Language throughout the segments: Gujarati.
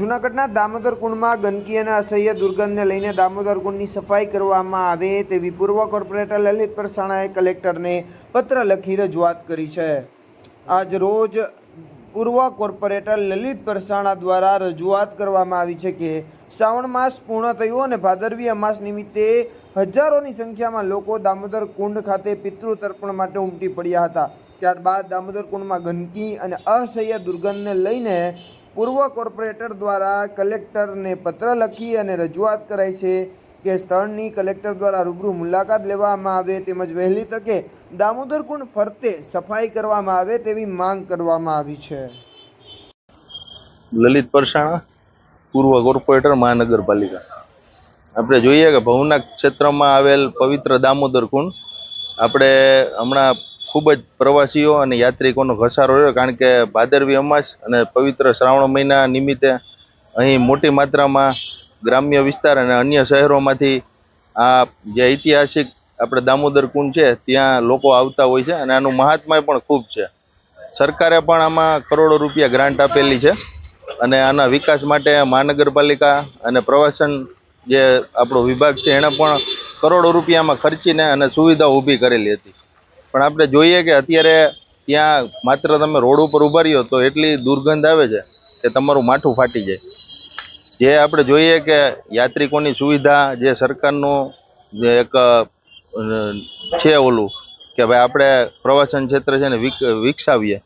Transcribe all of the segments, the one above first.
બોટાદના દામોદર કુંડમાં ગંદકી અને અસહ્ય દુર્ગંધને લઈને દામોદર કુંડની સફાઈ કરવામાં આવે તેવી પૂર્વ કોર્પોરેટર લલિત પરસાણાએ કલેક્ટરને પત્ર લખી રજૂઆત કરી છે. આજ રોજ પૂર્વ કોર્પોરેટર લલિત પરસાણા દ્વારા રજૂઆત કરવામાં આવી છે કે શ્રાવણ માસ પૂર્ણ થયો અને ભાદરવી અમાસ નિમિત્તે હજારોની સંખ્યામાં લોકો દામોદર કુંડ ખાતે પિતૃ તર્પણ માટે ઉમટી પડ્યા હતા. ત્યારબાદ દામોદર કુંડમાં ગંદકી અને અસહ્ય દુર્ગંધને લઈને પૂર્વ કોર્પોરેટર દ્વારા કલેક્ટરને પત્ર લખી અને રજૂઆત કરાઈ છે કે સ્થળની કલેક્ટર દ્વારા રૂબરૂ મુલાકાત લેવામાં આવે તેમજ વહેલી તકે દામોદર કુંડ ફરતે સફાઈ કરવામાં આવે તેવી માંગ કરવામાં આવી છે. લલિત પરસાણા, પૂર્વ કોર્પોરેટર, મહાનગરપાલિકા. આપણે જોઈએ કે ભવનાથ ક્ષેત્રમાં આવેલ પવિત્ર દામોદર કુંડ, આપણે હમણાં ખૂબ જ પ્રવાસીઓ અને યાત્રિકોનો ઘસારો રહ્યો, કારણ કે ભાદરવી અમાસ અને પવિત્ર શ્રાવણ મહિના નિમિત્તે અહીં મોટી માત્રામાં ગ્રામ્ય વિસ્તાર અને અન્ય શહેરોમાંથી આ જે ઐતિહાસિક આપણે દામોદર કુંડ છે, ત્યાં લોકો આવતા હોય છે અને આનું મહાત્મય પણ ખૂબ છે. સરકારે પણ આમાં કરોડો રૂપિયા ગ્રાન્ટ આપેલી છે અને આના વિકાસ માટે મહાનગરપાલિકા અને પ્રવાસન જે આપણો વિભાગ છે, એણે પણ કરોડો રૂપિયામાં ખર્ચીને અને સુવિધાઓ ઊભી કરેલી હતી. પણ આપણે જોઈએ કે અત્યારે ત્યાં માત્ર તમે રોડ ઉપર ઊભા રહ્યો તો એટલી દુર્ગંધ આવે છે કે તમારું માથું ફાટી જાય. જે આપણે જોઈએ કે યાત્રિકોની સુવિધા, જે સરકારનું એક છે ઓલું કે ભાઈ આપણે પ્રવાસન ક્ષેત્ર છે ને વિક- વિકસાવીએ.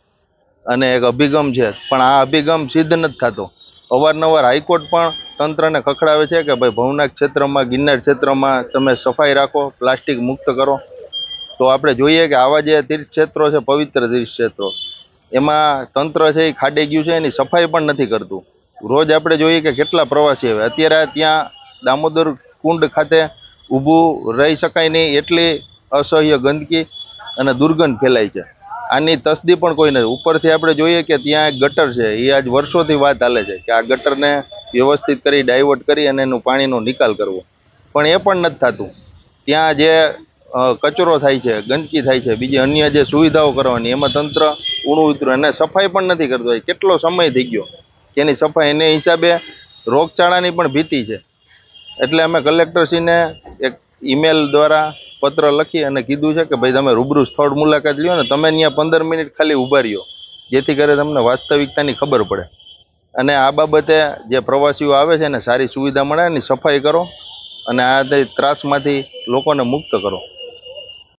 અને એક અભિગમ છે, પણ આ અભિગમ સિદ્ધ નથી થતો. અવારનવાર હાઈકોર્ટ પણ તંત્રને ખખડાવે છે કે ભાઈ ભવનાથ ક્ષેત્રમાં, ગિરનાર ક્ષેત્રમાં તમે સફાઈ રાખો, પ્લાસ્ટિક મુક્ત કરો. તો આપણે જોઈએ કે આવા જે તીર્થક્ષેત્રો છે, પવિત્ર તીર્થક્ષેત્રો, એમાં તંત્ર છે એ ખાડે ગયું છે, એની સફાઈ પણ નથી કરતું. રોજ આપણે જોઈએ કે કેટલા પ્રવાસી આવે. અત્યારે ત્યાં દામોદર કુંડ ખાતે ઊભું રહી શકાય નહીં એટલી અસહ્ય ગંદકી અને દુર્ગંધ ફેલાય છે. આની તસદી પણ કોઈ નથી. ઉપરથી આપણે જોઈએ કે ત્યાં એક ગટર છે. એ આજ વર્ષોથી વાત હાલે છે કે આ ગટરને વ્યવસ્થિત કરી, ડાયવર્ટ કરી અને એનું પાણીનો નિકાલ કરવો. પણ એ પણ નથી થતું. ત્યાં જે કચરો થાય છે, ગંદકી થાય છે, બીજી અન્ય જે સુવિધાઓ કરવાની, એમાં તંત્ર ઊણું ઉતરું અને સફાઈ પણ નથી કરતું કેટલો સમય થઈ ગયો એની સફાઈ, એને હિસાબે રોગચાળાની પણ ભીતિ છે. એટલે અમે કલેક્ટરશ્રીને એક ઈમેલ દ્વારા પત્ર લખી અને કીધું છે કે ભાઈ તમે રૂબરૂ સ્થળ મુલાકાત લ્યો ને તમે ત્યાં પંદર મિનિટ ખાલી ઊભા રહ્યો. જેથી કરી તમને વાસ્તવિકતાની ખબર પડે. અને આ બાબતે જે પ્રવાસીઓ આવે છે એને સારી સુવિધા મળે, એની સફાઈ કરો અને આ ત્રાસમાંથી લોકોને મુક્ત કરો.